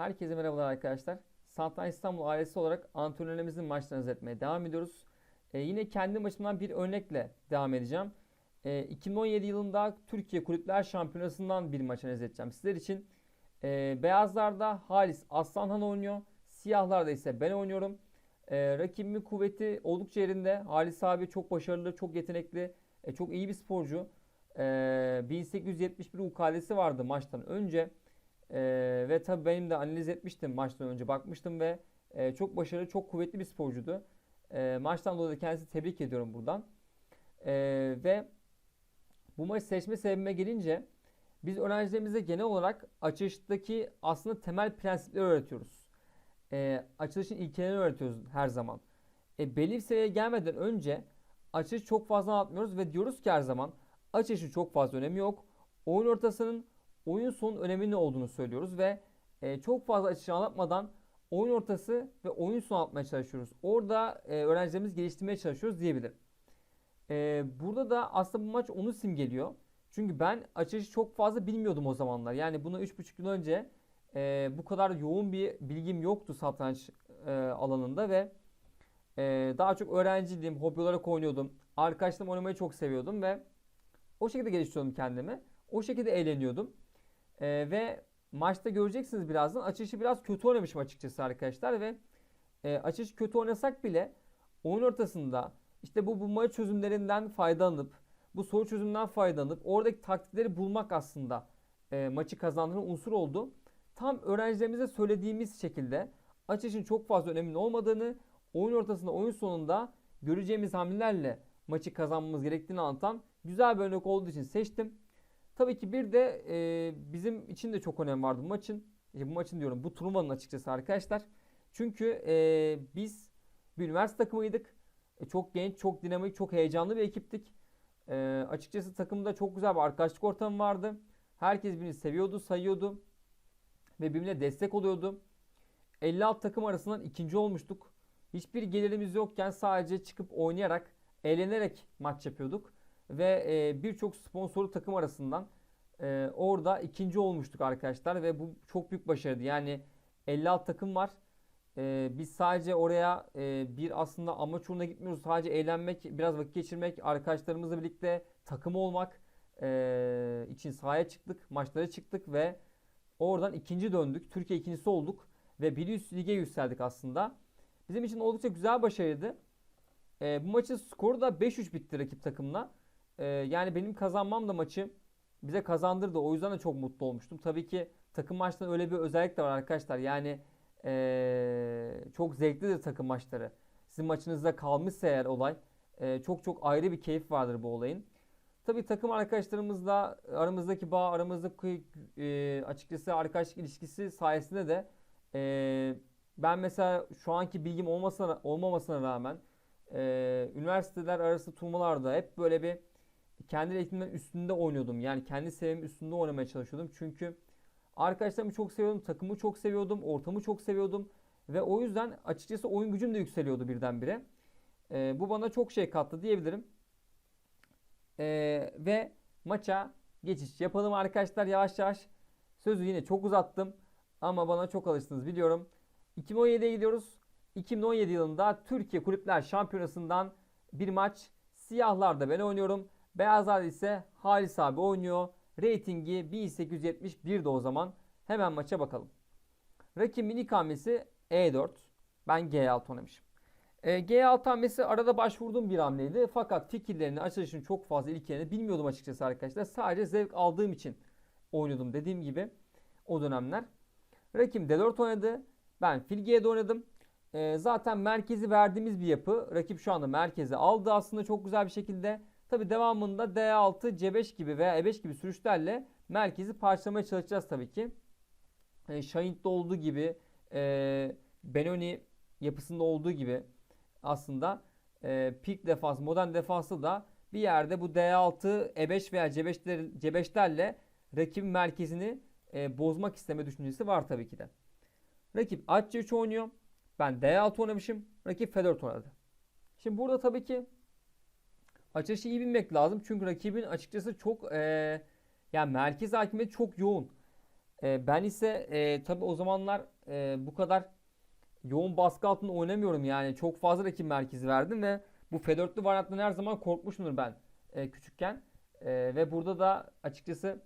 Herkese merhabalar arkadaşlar. Satranç İstanbul ailesi olarak antrenörlerimizin maçlarını izletmeye devam ediyoruz. Ee, yine kendi maçımdan bir örnekle devam edeceğim. Ee, 2017 yılında Türkiye Kulüpler Şampiyonası'ndan bir maç analiz edeceğim sizler için. Ee, beyazlarda Halis Aslanhan oynuyor. Siyahlarda ise ben oynuyorum. Ee, rakibimin kuvveti oldukça yerinde. Halis abi çok başarılı, çok yetenekli, e, çok iyi bir sporcu. Ee, 1871 ukalesi vardı maçtan önce. Ee, ve tabii benim de analiz etmiştim maçtan önce bakmıştım ve e, çok başarılı, çok kuvvetli bir sporcuydu. E, maçtan dolayı kendisini tebrik ediyorum buradan. E, ve bu maçı seçme sebebime gelince biz öğrencilerimize genel olarak açılıştaki aslında temel prensipleri öğretiyoruz. E, açılışın ilkelerini öğretiyoruz her zaman. E, belli bir seviyeye gelmeden önce açılış çok fazla anlatmıyoruz ve diyoruz ki her zaman açılışın çok fazla önemi yok. Oyun ortasının oyun sonun önemli ne olduğunu söylüyoruz ve e, çok fazla açışı anlatmadan oyun ortası ve oyun sonu anlatmaya çalışıyoruz. Orada e, öğrencilerimizi geliştirmeye çalışıyoruz diyebilirim. E, burada da aslında bu maç onu simgeliyor. Çünkü ben açışı çok fazla bilmiyordum o zamanlar. Yani buna 3,5 yıl önce e, bu kadar yoğun bir bilgim yoktu satranç e, alanında ve e, daha çok öğrenciydim, hobi olarak oynuyordum. Arkadaşlarımla oynamayı çok seviyordum ve o şekilde geliştiriyordum kendimi. O şekilde eğleniyordum. Ee, ve maçta göreceksiniz birazdan açılışı biraz kötü oynamışım açıkçası arkadaşlar ve e, açılış kötü oynasak bile oyun ortasında işte bu bulmaca çözümlerinden faydalanıp bu soru çözümünden faydalanıp oradaki taktikleri bulmak aslında e, maçı kazandıran unsur oldu. Tam öğrencilerimize söylediğimiz şekilde açılışın çok fazla önemli olmadığını oyun ortasında oyun sonunda göreceğimiz hamlelerle maçı kazanmamız gerektiğini anlatan güzel bir örnek olduğu için seçtim. Tabii ki bir de e, bizim için de çok önem vardı bu maçın. E, bu maçın diyorum bu turnuvanın açıkçası arkadaşlar. Çünkü e, biz bir üniversite takımıydık. E, çok genç, çok dinamik, çok heyecanlı bir ekiptik. E, açıkçası takımda çok güzel bir arkadaşlık ortamı vardı. Herkes birbirini seviyordu, sayıyordu. Ve birbirine destek oluyordu. 56 takım arasından ikinci olmuştuk. Hiçbir gelirimiz yokken sadece çıkıp oynayarak, eğlenerek maç yapıyorduk ve e, birçok sponsorlu takım arasından e, orada ikinci olmuştuk arkadaşlar ve bu çok büyük başarıydı. Yani 56 takım var. E, biz sadece oraya e, bir aslında amaç uğruna gitmiyoruz. Sadece eğlenmek, biraz vakit geçirmek, arkadaşlarımızla birlikte takım olmak e, için sahaya çıktık, maçlara çıktık ve oradan ikinci döndük. Türkiye ikincisi olduk ve bir üst lige yükseldik aslında. Bizim için oldukça güzel başarıydı. E, bu maçın skoru da 5-3 bitti rakip takımla. Ee, yani benim kazanmam da maçı bize kazandırdı. O yüzden de çok mutlu olmuştum. Tabii ki takım maçtan öyle bir özellik de var arkadaşlar. Yani ee, çok zevklidir takım maçları. Sizin maçınızda kalmışsa eğer olay ee, çok çok ayrı bir keyif vardır bu olayın. Tabii takım arkadaşlarımızla aramızdaki bağ, aramızdaki e, açıkçası arkadaşlık ilişkisi sayesinde de e, ben mesela şu anki bilgim olmasına olmamasına rağmen e, üniversiteler arası turnuvalarda hep böyle bir kendi eğitimden üstünde oynuyordum. Yani kendi seviyemin üstünde oynamaya çalışıyordum. Çünkü arkadaşlarımı çok seviyordum, takımı çok seviyordum, ortamı çok seviyordum. Ve o yüzden açıkçası oyun gücüm de yükseliyordu birdenbire. Ee, bu bana çok şey kattı diyebilirim. Ee, ve maça geçiş yapalım arkadaşlar yavaş yavaş. Sözü yine çok uzattım. Ama bana çok alıştınız biliyorum. 2017'ye gidiyoruz. 2017 yılında Türkiye Kulüpler Şampiyonası'ndan bir maç. Siyahlarda ben oynuyorum. Beyazlar ise Halis abi oynuyor. Ratingi 1871 de o zaman. Hemen maça bakalım. Rakibin ilk hamlesi E4. Ben G6 oynamışım. E, G6 hamlesi arada başvurduğum bir hamleydi. Fakat fikirlerini, açılışını çok fazla ilkelerini bilmiyordum açıkçası arkadaşlar. Sadece zevk aldığım için oynuyordum dediğim gibi o dönemler. Rakip D4 oynadı. Ben fil G7 oynadım. E, zaten merkezi verdiğimiz bir yapı. Rakip şu anda merkezi aldı aslında çok güzel bir şekilde. Tabi devamında D6, C5 gibi veya E5 gibi sürüşlerle merkezi parçalamaya çalışacağız tabii ki. E, Şahint'te olduğu gibi e, Benoni yapısında olduğu gibi aslında e, peak defans, modern defansı da bir yerde bu D6, E5 veya C5'ler, C5'lerle rakibin merkezini e, bozmak isteme düşüncesi var tabii ki de. Rakip at C3 oynuyor. Ben D6 oynamışım. Rakip F4 oynadı. Şimdi burada tabii ki açılışı iyi bilmek lazım. Çünkü rakibin açıkçası çok e, yani merkez hakimiyeti çok yoğun. E, ben ise e, tabii o zamanlar e, bu kadar yoğun baskı altında oynamıyorum yani. Çok fazla rakip merkezi verdim ve bu F4'lü varyanttan her zaman korkmuşumdur ben e, küçükken. E, ve burada da açıkçası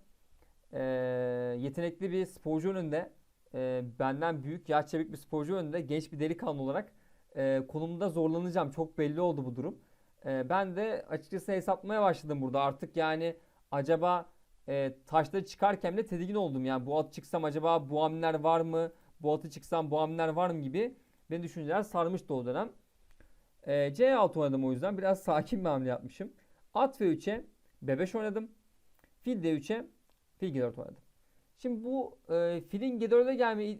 e, yetenekli bir sporcu önünde e, benden büyük, yaş çevik bir sporcu önünde genç bir delikanlı olarak e, konumda zorlanacağım. Çok belli oldu bu durum. E, ben de açıkçası hesaplamaya başladım burada. Artık yani acaba e, taşları çıkarken de tedirgin oldum. Yani bu at çıksam acaba bu hamleler var mı? Bu atı çıksam bu hamleler var mı gibi beni düşünceler sarmıştı o dönem. E, C6 oynadım o yüzden. Biraz sakin bir hamle yapmışım. At V3'e B5 oynadım. Fil D3'e fil G4 oynadım. Şimdi bu e, filin G4'e gelme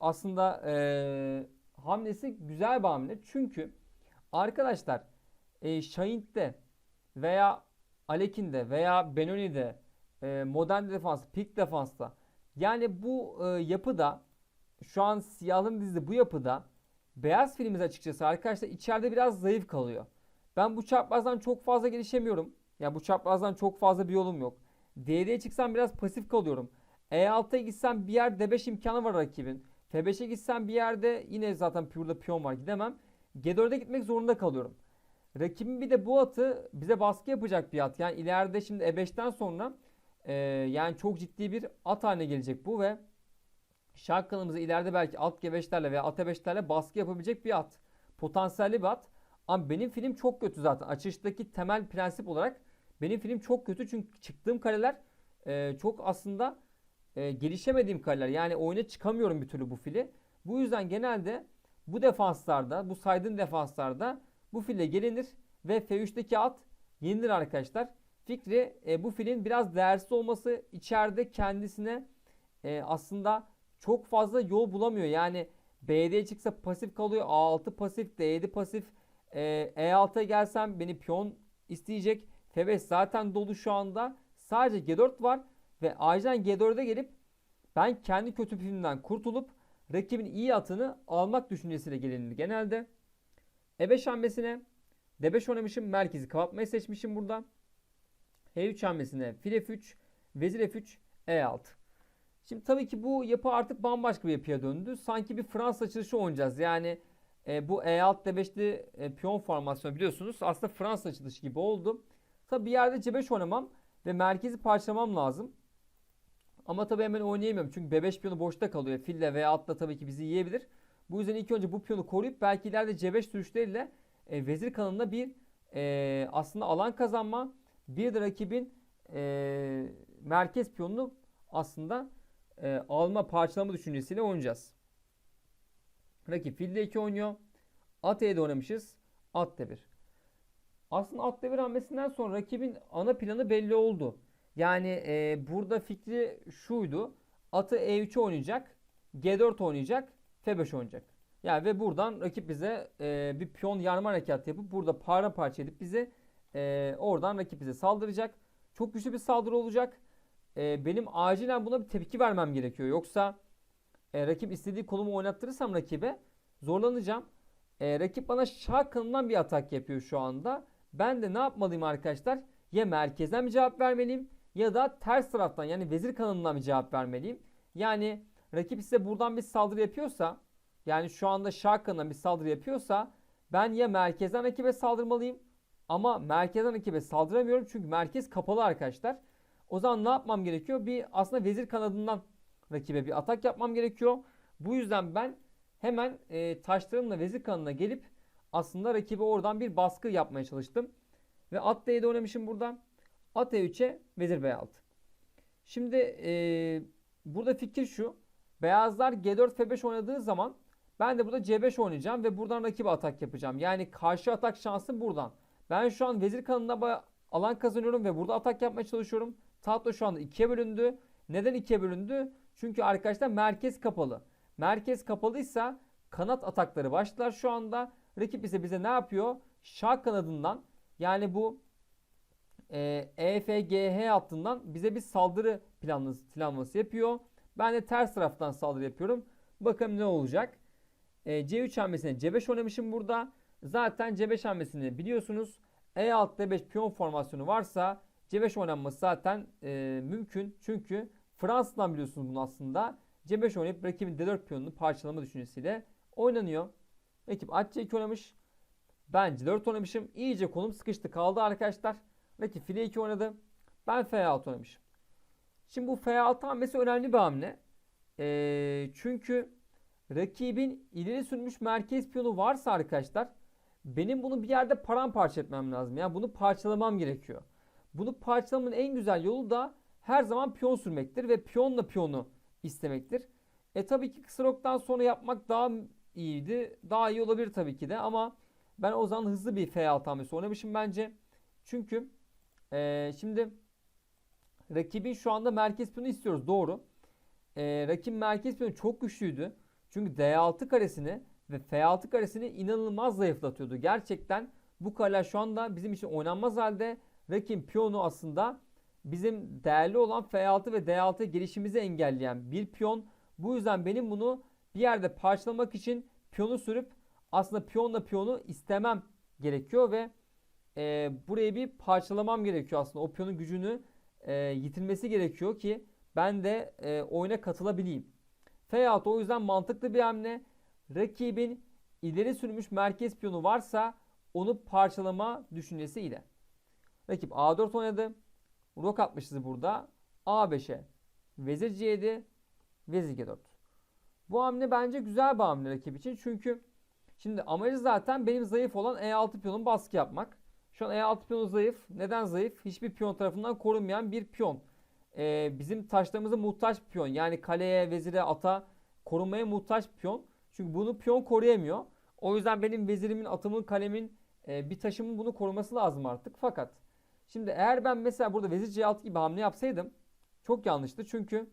aslında e, hamlesi güzel bir hamle. Çünkü arkadaşlar e, Şahint'te veya Alekin'de veya Benoni'de e, modern defans, pik defansta yani bu e, yapıda şu an siyahların dizide bu yapıda beyaz filimiz açıkçası arkadaşlar içeride biraz zayıf kalıyor. Ben bu çaprazdan çok fazla gelişemiyorum. Ya yani bu çaprazdan çok fazla bir yolum yok. DD'ye çıksam biraz pasif kalıyorum. E6'ya gitsem bir yer D5 imkanı var rakibin. F5'e gitsem bir yerde yine zaten pure'da piyon var gidemem. G4'e gitmek zorunda kalıyorum. Rakibin bir de bu atı bize baskı yapacak bir at. Yani ileride şimdi E5'ten sonra e, yani çok ciddi bir at haline gelecek bu ve şah kanımıza ileride belki alt G5'lerle veya at E5'lerle baskı yapabilecek bir at. Potansiyelli bir at. Ama benim film çok kötü zaten. Açıştaki temel prensip olarak benim film çok kötü çünkü çıktığım kareler e, çok aslında e, gelişemediğim kaleler. Yani oyuna çıkamıyorum bir türlü bu fili. Bu yüzden genelde bu defanslarda, bu saydığım defanslarda bu file gelinir ve F3'teki at yenilir arkadaşlar. Fikri e, bu filin biraz değersiz olması içeride kendisine e, aslında çok fazla yol bulamıyor. Yani B'de çıksa pasif kalıyor. A6 pasif, D7 pasif. E, E6'ya gelsem beni piyon isteyecek. F5 zaten dolu şu anda. Sadece G4 var ve acilen G4'e gelip ben kendi kötü filmden kurtulup rakibin iyi atını almak düşüncesiyle gelinir genelde. E5 hamlesine D5 oynamışım. Merkezi kapatmayı seçmişim burada. H3 hamlesine fil F3, vezir F3, E6. Şimdi tabii ki bu yapı artık bambaşka bir yapıya döndü. Sanki bir Fransız açılışı oynayacağız. Yani e, bu E6 D5'li e, piyon formasyonu biliyorsunuz aslında Fransız açılışı gibi oldu. Tabii bir yerde C5 oynamam ve merkezi parçalamam lazım. Ama tabii hemen oynayamıyorum. Çünkü B5 piyonu boşta kalıyor. Fille veya atla tabii ki bizi yiyebilir. Bu yüzden ilk önce bu piyonu koruyup belki ileride C5 sürüşleriyle e, vezir kanalında bir e, aslında alan kazanma bir de rakibin e, merkez piyonunu aslında e, alma parçalama düşüncesiyle oynayacağız. Rakip fil D2 oynuyor. At E'de oynamışız. At D1. Aslında at D1 hamlesinden sonra rakibin ana planı belli oldu. Yani e, burada fikri şuydu. Atı E3 oynayacak. G4 oynayacak. F5 oynayacak. Yani ve buradan rakip bize e, bir piyon yarma harekatı yapıp burada paramparça edip bize e, oradan rakip bize saldıracak. Çok güçlü bir saldırı olacak. E, benim acilen buna bir tepki vermem gerekiyor. Yoksa e, rakip istediği kolumu oynattırırsam rakibe zorlanacağım. E, rakip bana şah kanından bir atak yapıyor şu anda. Ben de ne yapmalıyım arkadaşlar? Ya merkezden bir cevap vermeliyim ya da ters taraftan yani vezir kanalından bir cevap vermeliyim. Yani rakip size buradan bir saldırı yapıyorsa yani şu anda şah kanalından bir saldırı yapıyorsa ben ya merkezden rakibe saldırmalıyım ama merkezden rakibe saldıramıyorum çünkü merkez kapalı arkadaşlar. O zaman ne yapmam gerekiyor? Bir aslında vezir kanadından rakibe bir atak yapmam gerekiyor. Bu yüzden ben hemen e, taşlarımla vezir kanadına gelip aslında rakibe oradan bir baskı yapmaya çalıştım. Ve at d oynamışım burada. At e3'e vezir b6. Şimdi e, burada fikir şu. Beyazlar g4 f5 oynadığı zaman ben de burada c5 oynayacağım ve buradan rakibe atak yapacağım. Yani karşı atak şansım buradan. Ben şu an vezir kanadında alan kazanıyorum ve burada atak yapmaya çalışıyorum. Tahta şu anda ikiye bölündü. Neden ikiye bölündü? Çünkü arkadaşlar merkez kapalı. Merkez kapalıysa kanat atakları başlar şu anda. Rakip ise bize ne yapıyor? Şah kanadından yani bu e, EFGH hattından bize bir saldırı planlaması yapıyor. Ben de ters taraftan saldırı yapıyorum. Bakalım ne olacak. E, C3 hamlesine C5 oynamışım burada. Zaten C5 hamlesini biliyorsunuz. E6 D5 piyon formasyonu varsa C5 oynanması zaten e, mümkün. Çünkü Fransa'dan biliyorsunuz bunu aslında. C5 oynayıp rakibin D4 piyonunu parçalama düşüncesiyle oynanıyor. Rakip at C2 oynamış. Ben C4 oynamışım. İyice kolum sıkıştı kaldı arkadaşlar. Rakip file 2 oynadı. Ben F6 oynamışım. Şimdi bu F6 hamlesi önemli bir hamle. Ee, çünkü rakibin ileri sürmüş merkez piyonu varsa arkadaşlar benim bunu bir yerde paramparça etmem lazım. Yani bunu parçalamam gerekiyor. Bunu parçalamanın en güzel yolu da her zaman piyon sürmektir ve piyonla piyonu istemektir. E tabii ki kısa roktan sonra yapmak daha iyiydi. Daha iyi olabilir tabii ki de ama ben o zaman hızlı bir F6 hamlesi oynamışım bence. Çünkü e, şimdi rakibin şu anda merkez piyonu istiyoruz doğru. E, rakip merkez piyonu çok güçlüydü. Çünkü D6 karesini ve F6 karesini inanılmaz zayıflatıyordu. Gerçekten bu kareler şu anda bizim için oynanmaz halde. Rakip piyonu aslında bizim değerli olan F6 ve D6 gelişimizi engelleyen bir piyon. Bu yüzden benim bunu bir yerde parçalamak için piyonu sürüp aslında piyonla piyonu istemem gerekiyor ve e, burayı bir parçalamam gerekiyor aslında. O piyonun gücünü e, yitirmesi gerekiyor ki ben de e, oyuna katılabileyim. F6 o yüzden mantıklı bir hamle. Rakibin ileri sürmüş merkez piyonu varsa onu parçalama düşüncesi ile. Rakip A4 oynadı. Rok atmışız burada. A5'e. Vezir C7. Vezir G4. Bu hamle bence güzel bir hamle rakip için. Çünkü şimdi amacı zaten benim zayıf olan E6 piyonun baskı yapmak. Şu an E6 piyonu zayıf. Neden zayıf? Hiçbir piyon tarafından korunmayan bir piyon. Ee, bizim taşlarımıza muhtaç piyon. Yani kaleye, vezire, ata korunmaya muhtaç piyon. Çünkü bunu piyon koruyamıyor. O yüzden benim vezirimin, atımın, kalemin, e, bir taşımın bunu koruması lazım artık. Fakat şimdi eğer ben mesela burada vezir C6 gibi hamle yapsaydım çok yanlıştı. Çünkü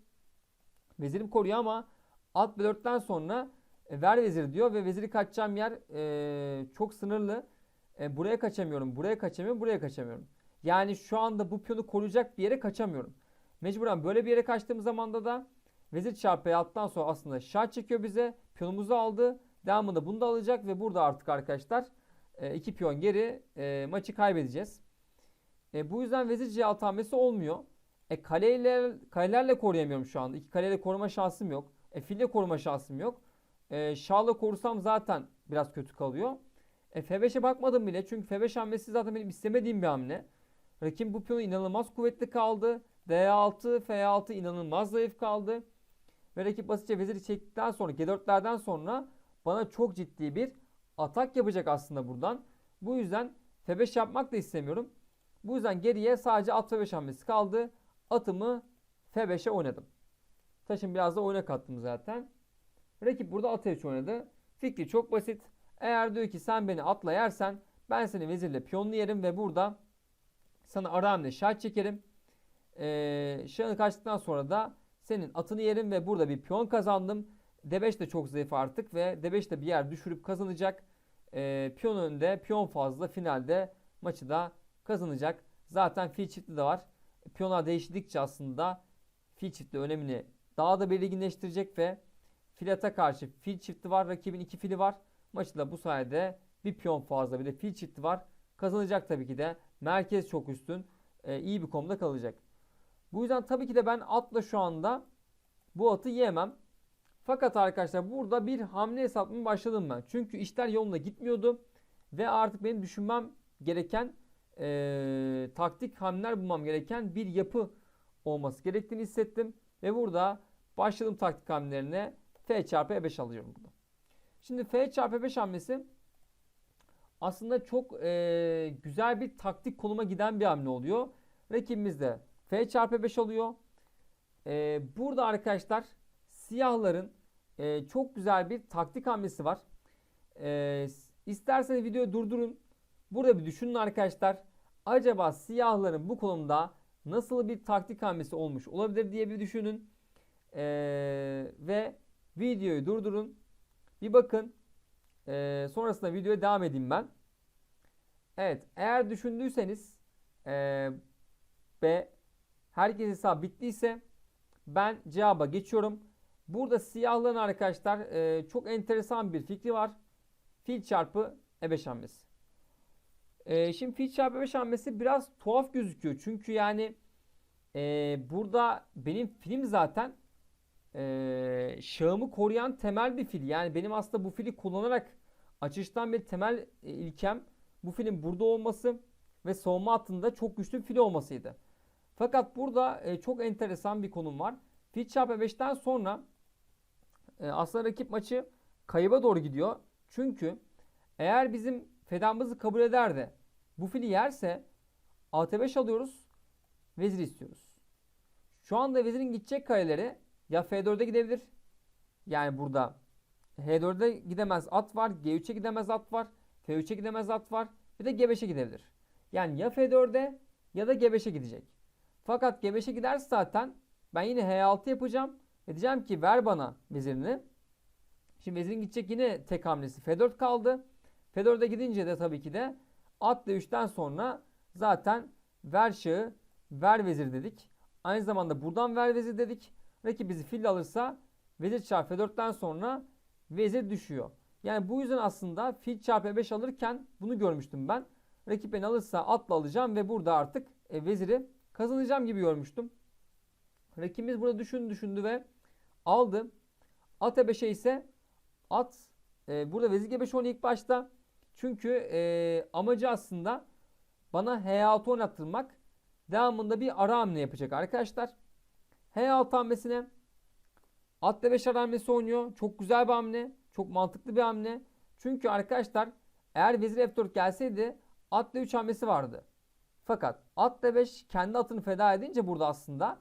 vezirim koruyor ama at B4'ten sonra e, ver vezir diyor ve veziri kaçacağım yer e, çok sınırlı. E, buraya kaçamıyorum, buraya kaçamıyorum, buraya kaçamıyorum. Yani şu anda bu piyonu koruyacak bir yere kaçamıyorum. Mecburen böyle bir yere kaçtığım zaman da vezir çarpı E6'dan sonra aslında şah çekiyor bize. Piyonumuzu aldı. Devamında bunu da alacak ve burada artık arkadaşlar e, iki piyon geri e, maçı kaybedeceğiz. E, bu yüzden vezir C6 hamlesi olmuyor. E, kaleyle, kalelerle koruyamıyorum şu anda. İki kaleyle koruma şansım yok. E, fille koruma şansım yok. E, şahla korusam zaten biraz kötü kalıyor. E, F5'e bakmadım bile. Çünkü F5 hamlesi zaten benim istemediğim bir hamle. Rakip bu piyonu inanılmaz kuvvetli kaldı. D6, F6 inanılmaz zayıf kaldı. Ve rakip basitçe veziri çektikten sonra G4'lerden sonra bana çok ciddi bir atak yapacak aslında buradan. Bu yüzden F5 yapmak da istemiyorum. Bu yüzden geriye sadece at F5 hamlesi kaldı. Atımı F5'e oynadım. Taşın biraz da oyuna kattım zaten. Rakip burada at F3 oynadı. Fikri çok basit. Eğer diyor ki sen beni atla yersen ben seni vezirle piyonlu yerim ve burada sana ara hamle şah çekerim. Ee, şahını kaçtıktan sonra da senin atını yerim ve burada bir piyon kazandım. D5 de çok zayıf artık ve D5 de bir yer düşürüp kazanacak. Ee, piyon önde, piyon fazla finalde maçı da kazanacak. Zaten fil çifti de var. Piyonlar değiştikçe aslında fil çifti önemini daha da belirginleştirecek ve filata karşı fil çifti var. Rakibin iki fili var. Maçı da bu sayede bir piyon fazla bir de fil çifti var. Kazanacak tabii ki de. Merkez çok üstün. Ee, iyi bir konumda kalacak. Bu yüzden tabii ki de ben atla şu anda bu atı yiyemem. Fakat arkadaşlar burada bir hamle hesaplamaya başladım ben. Çünkü işler yolunda gitmiyordu. Ve artık benim düşünmem gereken e, taktik hamleler bulmam gereken bir yapı olması gerektiğini hissettim. Ve burada başladım taktik hamlelerine F çarpı E5 alıyorum burada. Şimdi F çarpı E5 hamlesi aslında çok e, güzel bir taktik konuma giden bir hamle oluyor. Rakibimiz de F çarpı 5 oluyor. Ee, burada arkadaşlar siyahların e, çok güzel bir taktik hamlesi var. Ee, isterseniz videoyu durdurun. Burada bir düşünün arkadaşlar. Acaba siyahların bu konumda nasıl bir taktik hamlesi olmuş olabilir diye bir düşünün. Ee, ve videoyu durdurun. Bir bakın. Ee, sonrasında videoya devam edeyim ben. Evet eğer düşündüyseniz e, ve herkes hesap bittiyse ben cevaba geçiyorum. Burada siyahların arkadaşlar e, çok enteresan bir fikri var. Fil çarpı E5 hamlesi. E, şimdi fil çarpı E5 hamlesi biraz tuhaf gözüküyor. Çünkü yani e, burada benim film zaten e, şahımı koruyan temel bir fil. Yani benim aslında bu fili kullanarak açıştan bir temel e, ilkem bu filin burada olması ve savunma hattında çok güçlü bir fil olmasıydı. Fakat burada e, çok enteresan bir konum var. Fil çarpı 5'ten sonra e, aslında rakip maçı kayıba doğru gidiyor. Çünkü eğer bizim fedamızı kabul eder de bu fili yerse AT5 alıyoruz. Vezir istiyoruz. Şu anda vezirin gidecek kareleri ya F4'e gidebilir. Yani burada H4'e gidemez at var. G3'e gidemez at var. F3'e gidemez at var. Bir de G5'e gidebilir. Yani ya F4'e ya da G5'e gidecek. Fakat G5'e giderse zaten ben yine H6 yapacağım. Ve diyeceğim ki ver bana vezirini. Şimdi vezirin gidecek yine tek hamlesi F4 kaldı. F4'e gidince de tabii ki de at D3'ten sonra zaten ver şahı ver vezir dedik. Aynı zamanda buradan ver vezir dedik. Rakip bizi fil alırsa vezir çarpı F4'ten sonra vezir düşüyor. Yani bu yüzden aslında fil çarpı 5 alırken bunu görmüştüm ben. Rakip beni alırsa atla alacağım ve burada artık e, veziri kazanacağım gibi görmüştüm. Rakibimiz burada düşündü düşündü ve aldı. At E5'e ise at e, burada vezir G5 oynuyor ilk başta. Çünkü e, amacı aslında bana H6 oynattırmak. Devamında bir ara hamle yapacak arkadaşlar. H6 hamlesine at D5 ara hamlesi oynuyor. Çok güzel bir hamle. Çok mantıklı bir hamle. Çünkü arkadaşlar eğer vezir F4 gelseydi at D3 hamlesi vardı. Fakat at D5 kendi atını feda edince burada aslında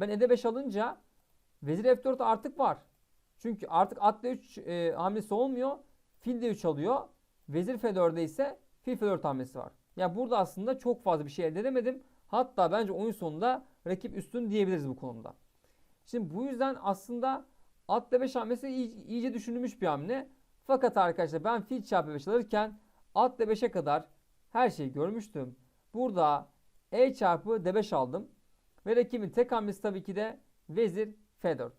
ben E D5 alınca vezir F4 artık var. Çünkü artık at D3 e, hamlesi olmuyor. Fil D3 alıyor. Vezir F4'de ise fil F4 hamlesi var. Ya yani burada aslında çok fazla bir şey elde edemedim. Hatta bence oyun sonunda rakip üstün diyebiliriz bu konuda. Şimdi bu yüzden aslında at D5 hamlesi iyice düşünülmüş bir hamle. Fakat arkadaşlar ben fil çarpı 5 alırken at D5'e kadar her şeyi görmüştüm. Burada E çarpı D5 aldım. Ve rakibin tek hamlesi tabii ki de vezir F4.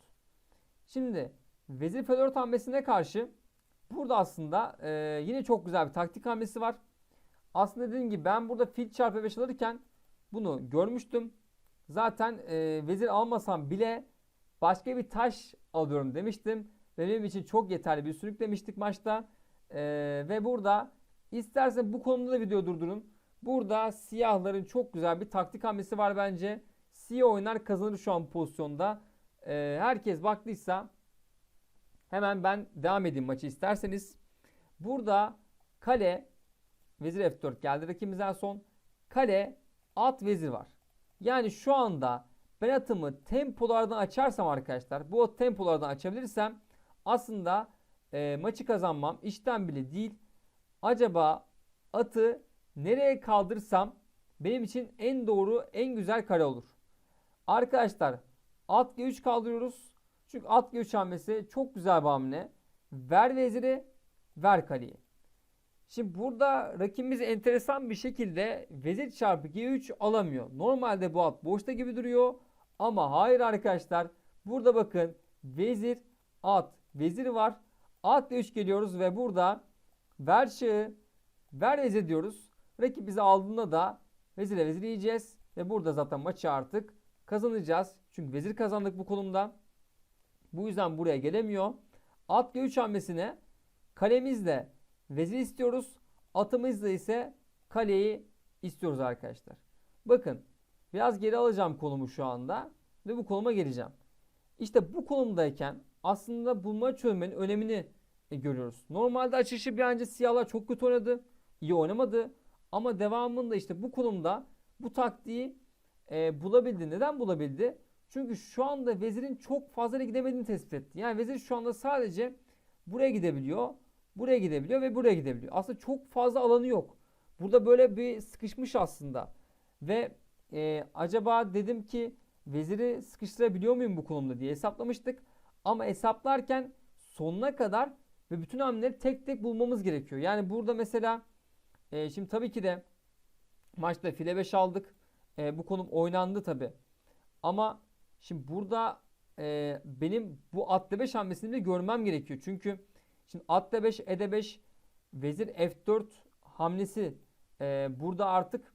Şimdi vezir F4 hamlesine karşı burada aslında e, yine çok güzel bir taktik hamlesi var. Aslında dediğim gibi ben burada fil çarpı 5 alırken bunu görmüştüm. Zaten e, vezir almasam bile başka bir taş alıyorum demiştim. Ve benim için çok yeterli bir sürük demiştik maçta. E, ve burada istersen bu konuda da video durdurun. Burada siyahların çok güzel bir taktik hamlesi var bence. Siyah oynar kazanır şu an pozisyonda. E, herkes baktıysa hemen ben devam edeyim maçı isterseniz. Burada kale vezir F4 geldi rakibimizden son. Kale at vezir var. Yani şu anda ben atımı tempolardan açarsam arkadaşlar bu tempolardan açabilirsem aslında e, maçı kazanmam işten bile değil. Acaba atı nereye kaldırsam benim için en doğru en güzel kare olur. Arkadaşlar at G3 kaldırıyoruz. Çünkü at G3 hamlesi çok güzel bir hamle. Ver veziri ver kaleyi. Şimdi burada rakibimiz enteresan bir şekilde vezir çarpı G3 alamıyor. Normalde bu at boşta gibi duruyor. Ama hayır arkadaşlar. Burada bakın vezir at vezir var. At D3 geliyoruz ve burada ver şahı ver vezir diyoruz. Rakip bizi aldığında da vezire vezir yiyeceğiz. Ve burada zaten maçı artık kazanacağız. Çünkü vezir kazandık bu konumda. Bu yüzden buraya gelemiyor. At G3 hamlesine kalemizle vezir istiyoruz. Atımızla ise kaleyi istiyoruz arkadaşlar. Bakın biraz geri alacağım konumu şu anda ve bu konuma geleceğim. İşte bu konumdayken aslında bulma çözmenin önemini e, görüyoruz. Normalde açışı bir önce siyahlar çok kötü oynadı. iyi oynamadı. Ama devamında işte bu konumda bu taktiği e, bulabildi. Neden bulabildi? Çünkü şu anda vezirin çok fazla gidemediğini tespit etti. Yani vezir şu anda sadece buraya gidebiliyor. Buraya gidebiliyor ve buraya gidebiliyor. Aslında çok fazla alanı yok. Burada böyle bir sıkışmış aslında. Ve e, acaba dedim ki veziri sıkıştırabiliyor muyum bu konumda diye hesaplamıştık. Ama hesaplarken sonuna kadar ve bütün hamleleri tek tek bulmamız gerekiyor. Yani burada mesela e, şimdi tabii ki de maçta file 5 aldık. E, bu konum oynandı tabii. Ama şimdi burada e, benim bu at 5 hamlesini de görmem gerekiyor. Çünkü Şimdi at d5, e d5, vezir f4 hamlesi e, burada artık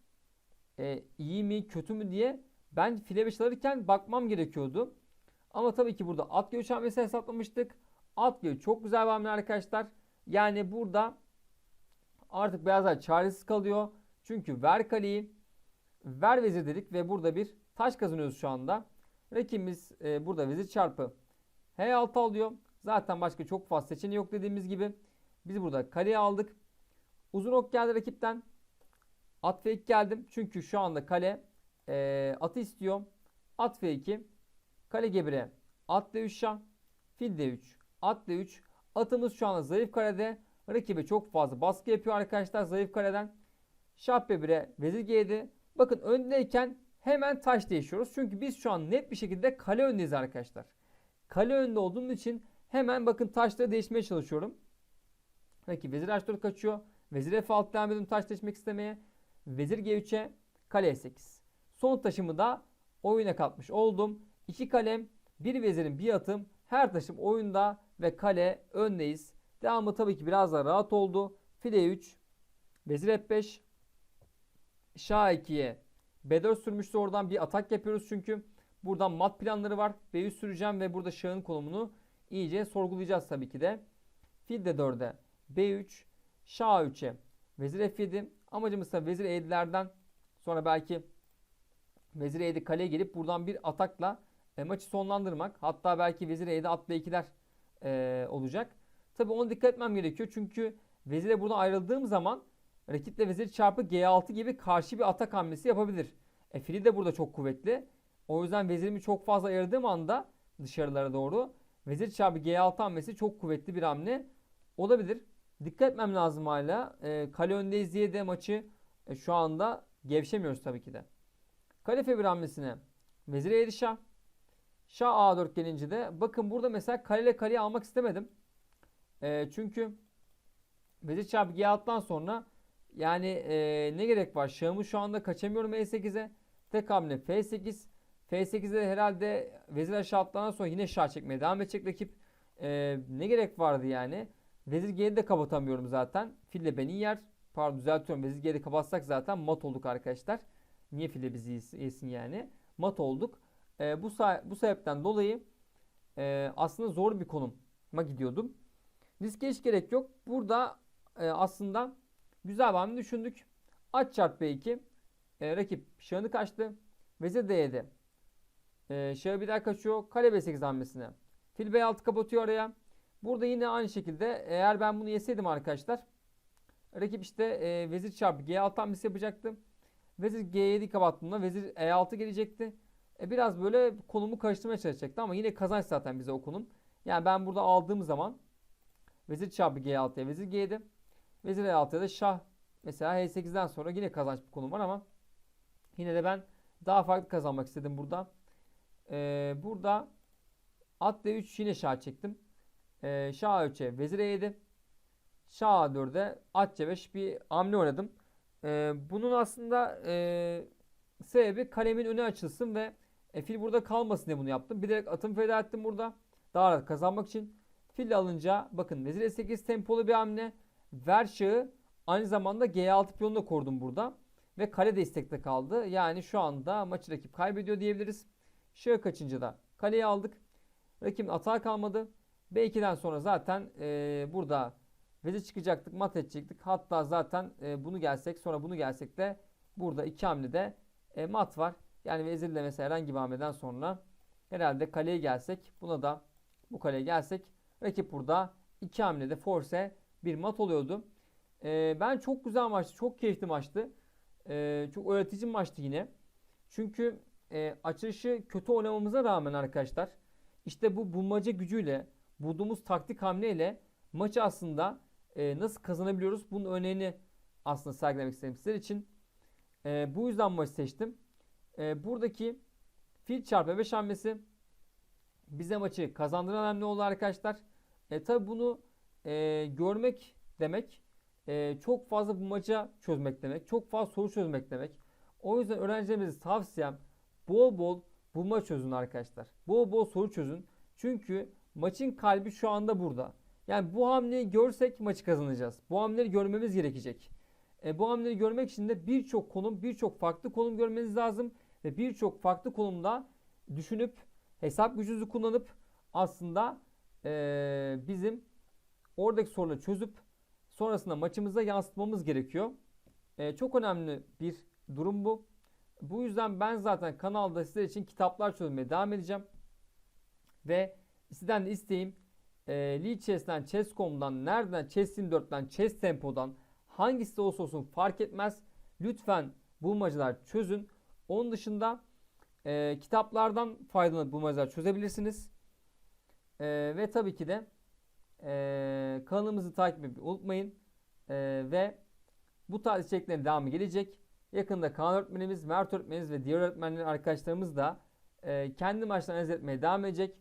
e, iyi mi kötü mü diye Ben file 5 alırken bakmam gerekiyordu. Ama tabii ki burada at G3 hamlesi hesaplamıştık. At G3 çok güzel bir hamle arkadaşlar. Yani burada artık beyazlar çaresiz kalıyor. Çünkü ver kaleyi, ver vezir dedik ve burada bir taş kazanıyoruz şu anda. Rakibimiz e, burada vezir çarpı H6 alıyor. Zaten başka çok fazla seçeneği yok dediğimiz gibi. Biz burada kaleyi aldık. Uzun ok geldi rakipten. At F2 geldim. Çünkü şu anda kale e, atı istiyor. At F2. Kale gebire. At D3 şah. Fil D3. At D3. Atımız şu anda zayıf karede. Rakibe çok fazla baskı yapıyor arkadaşlar zayıf kareden. Şah B1'e vezir G7. Bakın öndeyken hemen taş değişiyoruz. Çünkü biz şu an net bir şekilde kale öndeyiz arkadaşlar. Kale önde olduğum için hemen bakın taşları değişmeye çalışıyorum. Rakip vezir H4 kaçıyor. Vezir F6 devam ediyorum taş değişmek istemeye. Vezir G3'e kale E8. Son taşımı da oyuna katmış oldum. İki kalem, bir vezirin bir atım. Her taşım oyunda ve kale öndeyiz. Devamı tabii ki biraz daha rahat oldu. File 3, vezir F5, Şah 2'ye B4 sürmüştü oradan bir atak yapıyoruz çünkü. Buradan mat planları var. B3 süreceğim ve burada şahın konumunu iyice sorgulayacağız tabii ki de. Fil de 4'e B3, Şah 3'e Vezir F7. Amacımız da Vezir E7'lerden sonra belki Vezir E7 kaleye gelip buradan bir atakla e, maçı sonlandırmak. Hatta belki Vezir E7 at B2'ler e, olacak. Tabi ona dikkat etmem gerekiyor. Çünkü Vezir'e buradan ayrıldığım zaman rakiple Vezir çarpı G6 gibi karşı bir atak hamlesi yapabilir. E, fili de burada çok kuvvetli. O yüzden vezirimi çok fazla ayırdığım anda dışarılara doğru vezir çarpı G6 hamlesi çok kuvvetli bir hamle olabilir. Dikkat etmem lazım hala. E, kale öndeyiz diye de maçı e, şu anda gevşemiyoruz tabii ki de. Kale F1 hamlesine vezir E7 şah. Şah A4 gelince de bakın burada mesela kale ile kaleyi almak istemedim. E, çünkü vezir çarpı G6'dan sonra yani e, ne gerek var? Şahımı şu anda kaçamıyorum E8'e. Tek hamle F8. F8'de herhalde vezir aşağı atlanan sonra yine şah çekmeye devam edecek rakip. E, ne gerek vardı yani? Vezir G'yi de kapatamıyorum zaten. Fille beni yer. Pardon düzeltiyorum. Vezir G'yi kapatsak zaten mat olduk arkadaşlar. Niye fille bizi yesin yani? Mat olduk. E, bu, bu sebepten dolayı e, aslında zor bir konuma gidiyordum. Riske hiç gerek yok. Burada e, aslında güzel bir düşündük. At çarp B2. E, rakip şahını kaçtı. Vezir D7. E, şahı bir daha kaçıyor. Kale B8 hamlesine. Fil B6 kapatıyor araya. Burada yine aynı şekilde eğer ben bunu yeseydim arkadaşlar. Rakip işte e, vezir çarpı G6 hamlesi yapacaktı. Vezir G7 kapattığında vezir E6 gelecekti. E, biraz böyle konumu karıştırmaya çalışacaktı ama yine kazanç zaten bize o konum. Yani ben burada aldığım zaman vezir çarpı G6'ya vezir G7. Vezir E6'ya da şah mesela H8'den sonra yine kazanç bir konum var ama yine de ben daha farklı kazanmak istedim burada. Ee, burada at D3 yine şah çektim. Ee, şah A3'e vezir E7. Şah A4'e at C5 bir hamle oynadım. Ee, bunun aslında e, sebebi kalemin önü açılsın ve e, fil burada kalmasın diye bunu yaptım. Bilerek atımı feda ettim burada. Daha rahat kazanmak için. Fil alınca bakın vezir E8 tempolu bir hamle. Ver şahı aynı zamanda G6 piyonunu da korudum burada. Ve kale de istekte kaldı. Yani şu anda maçı rakip kaybediyor diyebiliriz. Şahı kaçınca da kaleyi aldık. Rakibin atağı kalmadı. B2'den sonra zaten e, burada vezir çıkacaktık, mat edecektik. Hatta zaten e, bunu gelsek sonra bunu gelsek de burada iki hamlede e, mat var. Yani vezirle mesela herhangi bir hamleden sonra herhalde kaleye gelsek buna da bu kaleye gelsek rakip burada iki hamlede force bir mat oluyordu. E, ben çok güzel maçtı. Çok keyifli maçtı. E, çok öğretici maçtı yine. Çünkü e, açılışı kötü oynamamıza rağmen arkadaşlar işte bu bulmaca gücüyle bulduğumuz taktik hamleyle maçı aslında e, nasıl kazanabiliyoruz bunun örneğini aslında sergilemek istedim sizler için. E, bu yüzden maçı seçtim. E, buradaki fil çarpı 5 hamlesi bize maçı kazandıran hamle oldu arkadaşlar. E, tabi bunu e, görmek demek e, çok fazla bu maça çözmek demek. Çok fazla soru çözmek demek. O yüzden öğrencilerimize tavsiyem bol bol bulma çözün arkadaşlar. Bol bol soru çözün. Çünkü maçın kalbi şu anda burada. Yani bu hamleyi görsek maçı kazanacağız. Bu hamleleri görmemiz gerekecek. E, bu hamleleri görmek için de birçok konum, birçok farklı konum görmeniz lazım. ve birçok farklı konumda düşünüp hesap gücünüzü kullanıp aslında eee, bizim oradaki soruları çözüp sonrasında maçımıza yansıtmamız gerekiyor. Eee, çok önemli bir durum bu. Bu yüzden ben zaten kanalda sizler için kitaplar çözmeye devam edeceğim. Ve sizden de isteğim e, Lichess'ten, Chess.com'dan, nereden, Chess24'ten, Chess Tempo'dan hangisi de olsa olsun fark etmez. Lütfen bulmacalar çözün. Onun dışında e, kitaplardan faydalanıp bulmacalar çözebilirsiniz. E, ve tabii ki de e, kanalımızı takip etmeyi unutmayın. E, ve bu tarz içeriklerin devamı gelecek. Yakında Kaan öğretmenimiz, Mert öğretmenimiz ve diğer öğretmenler arkadaşlarımız da e, kendi maçlarını analiz devam edecek.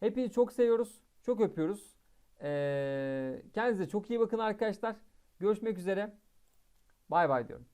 Hepinizi çok seviyoruz. Çok öpüyoruz. E, kendinize çok iyi bakın arkadaşlar. Görüşmek üzere. Bay bay diyorum.